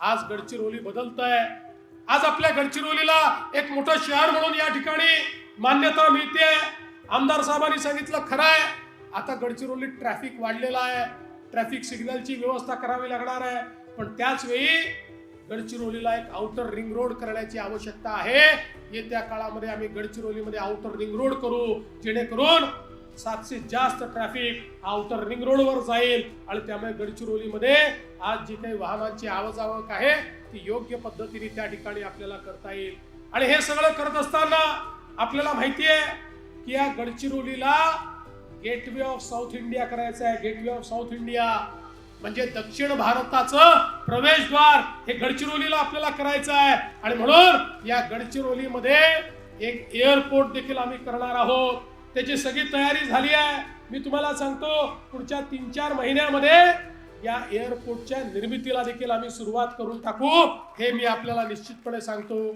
आज गडचिरोली बदलत आहे आज आपल्या गडचिरोलीला एक मोठं शहर म्हणून या ठिकाणी मान्यता मिळते आमदार साहेबांनी सांगितलं खरं आहे आता गडचिरोलीत ट्रॅफिक वाढलेला आहे. ट्रॅफिक सिग्नलची व्यवस्था करावी लागणार आहे. पण त्याच वेळी गडचिरोलीला एक आउटर रिंग रोड करण्याची आवश्यकता आहे. येत्या काळामध्ये आम्ही गडचिरोलीमध्ये आउटर रिंग रोड करू जेणेकरून सातशे जास्त ट्रॅफिक आउटर रिंग रोडवर जाईल. आणि त्यामुळे गडचिरोलीमध्ये आज जी काही वाहनांची आवाजावक आहे ती योग्य पद्धतीने त्या ठिकाणी आपल्याला करता येईल. आणि हे सगळं करत असताना आपल्याला माहिती आहे की या गडचिरोलीला गेटवे ऑफ साऊथ इंडिया करायचं आहे. गेटवे ऑफ साऊथ इंडिया म्हणजे दक्षिण भारताचं प्रवेशद्वार हे गडचिरोलीला आपल्याला करायचं आहे. आणि म्हणून या गडचिरोलीमध्ये एक एअरपोर्ट देखील आम्ही करणार आहोत. त्याची सगळी तयारी झाली आहे. मी तुम्हाला सांगतो पुढच्या तीन चार महिन्यामध्ये या एअरपोर्टच्या निर्मितीला देखील आम्ही सुरुवात करून टाकू. हे मी आपल्याला निश्चितपणे सांगतो.